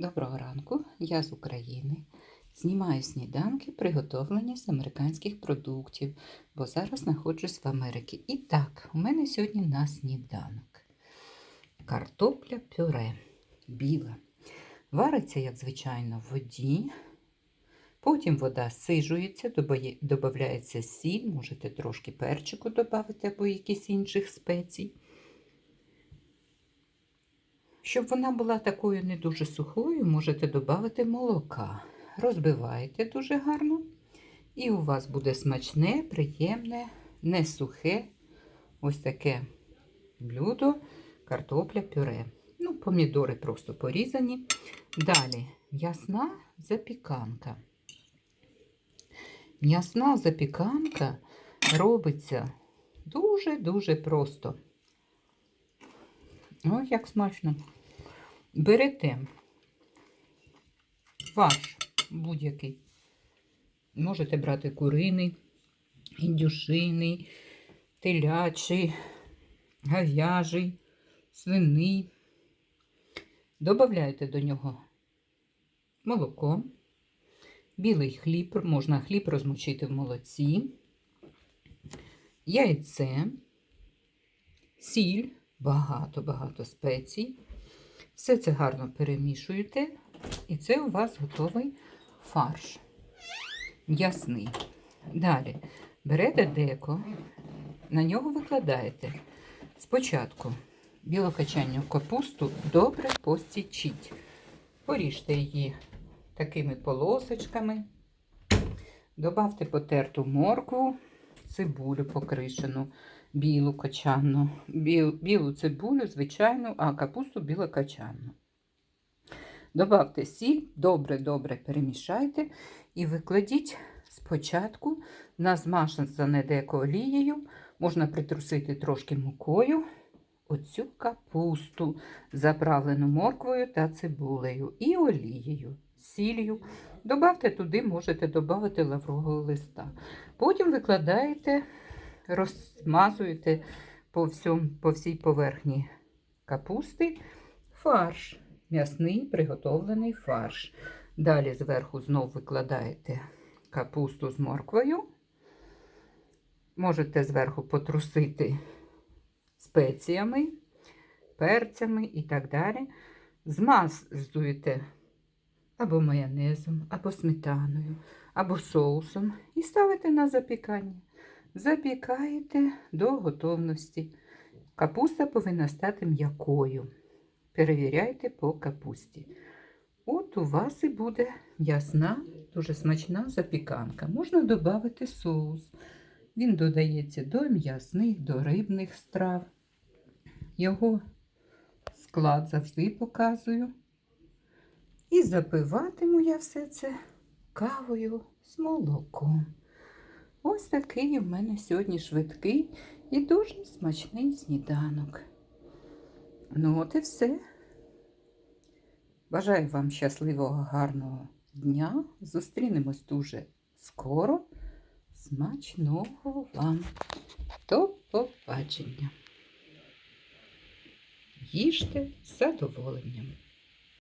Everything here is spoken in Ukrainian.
Доброго ранку, я з України. Знімаю сніданки, приготовлені з американських продуктів, бо зараз знаходжусь в Америці. І так, у мене сьогодні на сніданок. Картопля пюре біла. Вариться, як звичайно, в воді. Потім вода сижується, додається сіль, можете трошки перчику додати або якісь інших спецій. Щоб вона була такою не дуже сухою, можете додати молока. Розбиваєте дуже гарно. І у вас буде смачне, приємне, не сухе, ось таке блюдо, картопля пюре. Ну, помідори просто порізані. Далі м'ясна запіканка. М'ясна запіканка робиться дуже-дуже просто. Ой, як смачно. Берете ваш будь-який. Можете брати куриний, індюшиний, телячий, говяжий, свиний. Добавляєте до нього молоко, білий хліб, можна хліб розмочити в молоці, яйце, сіль, багато-багато спецій. Все це гарно перемішуєте, і це у вас готовий фарш. М'ясний. Далі берете деко, на нього викладаєте спочатку білокачанню капусту добре посічіть. Поріжте її такими полосочками. Добавте потерту моркву, цибулю покришену, білу качанну, біл, білу цибулю, звичайну, а капусту білокачанну. Добавте сіль, добре-добре перемішайте і викладіть спочатку на змашане деко олією, можна притрусити трошки мукою, оцю капусту, заправлену морквою та цибулею і олією, сіллю. Добавте туди, можете додати лаврового листа. Потім викладаєте, розмазуєте по, всьому, по всій поверхні капусти фарш, м'ясний приготовлений фарш. Далі зверху знов викладаєте капусту з морквою. Можете зверху потрусити спеціями, перцями і так далі. Змазуєте або майонезом, або сметаною, або соусом і ставите на запікання. Запікаєте до готовності. Капуста повинна стати м'якою. Перевіряйте по капусті. От у вас і буде ясна, дуже смачна запіканка. Можна додати соус. Він додається до м'ясних, до рибних страв. Його склад завжди показую. І запиватиму я все це кавою з молоком. Ось такий у мене сьогодні швидкий і дуже смачний сніданок. Ну, от і все. Бажаю вам щасливого, гарного дня. Зустрінемось дуже скоро. Смачного вам. До побачення. Їжте задоволенням.